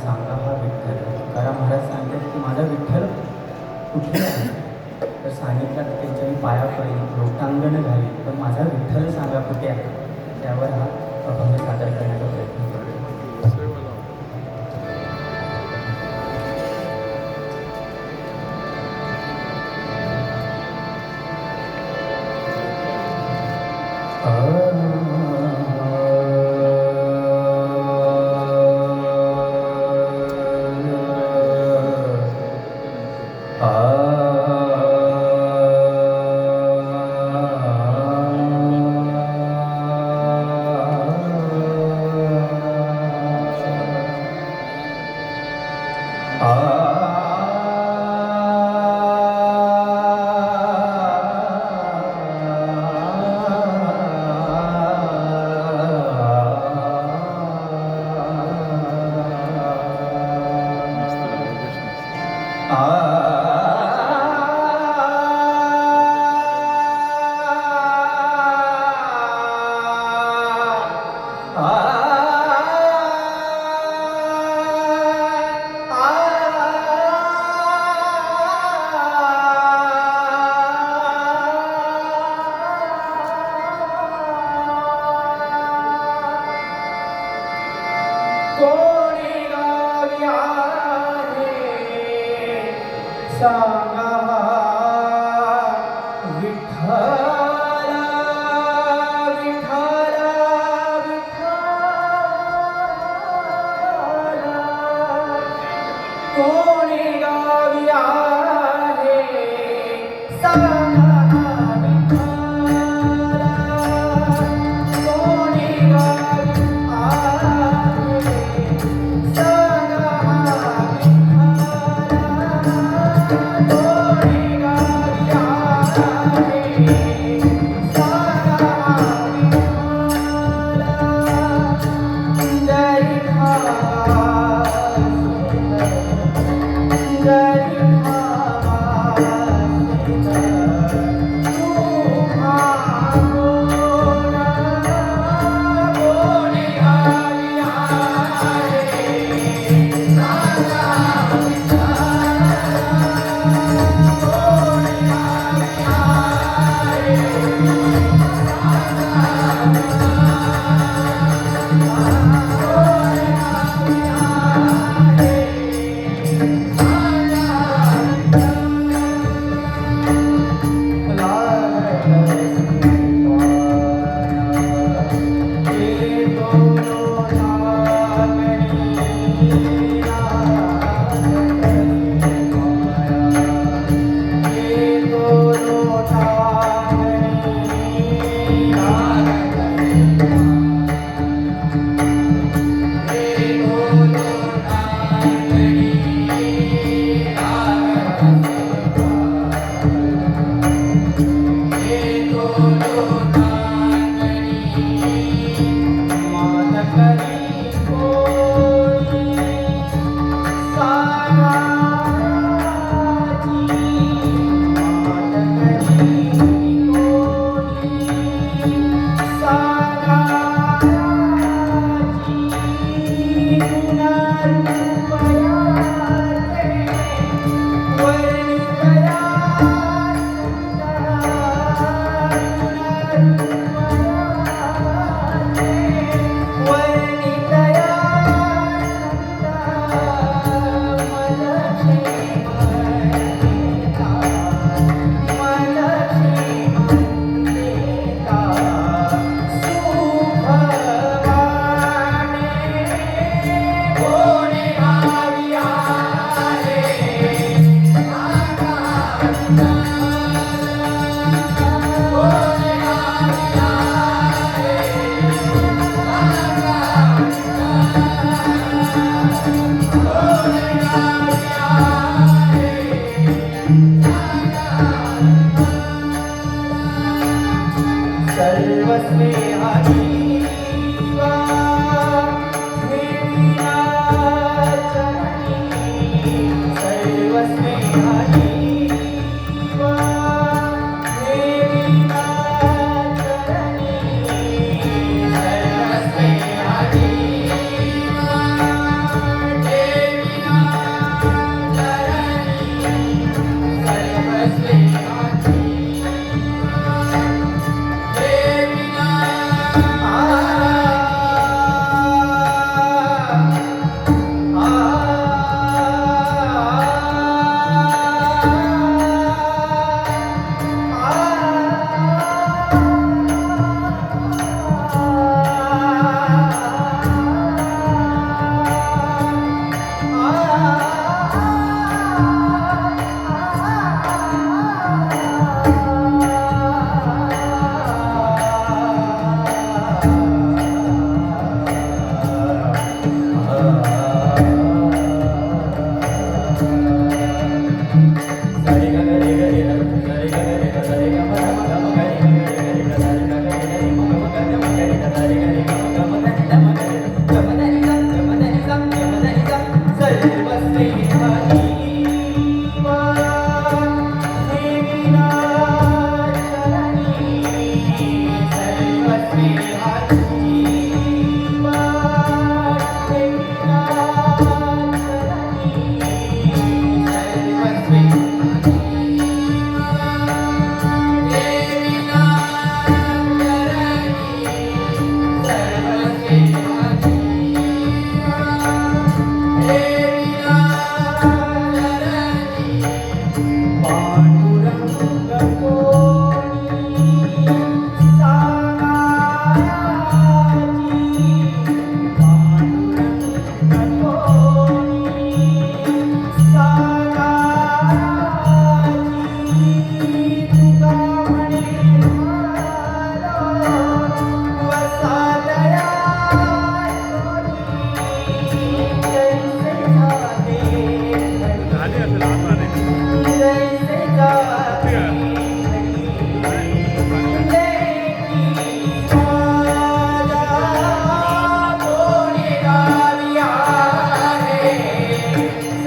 सांगा हा विठ्ठल. तुकाराम महाराज सांगतात की माझा विठ्ठल कुठे आहे? तर सांगितलं तर त्यांच्या मी पाया पडेल लोटांगण झाली. तर माझा विठ्ठल सांगा कुठे आहे? त्यावर हा अभंग सादर करण्याचा प्रयत्न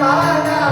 Para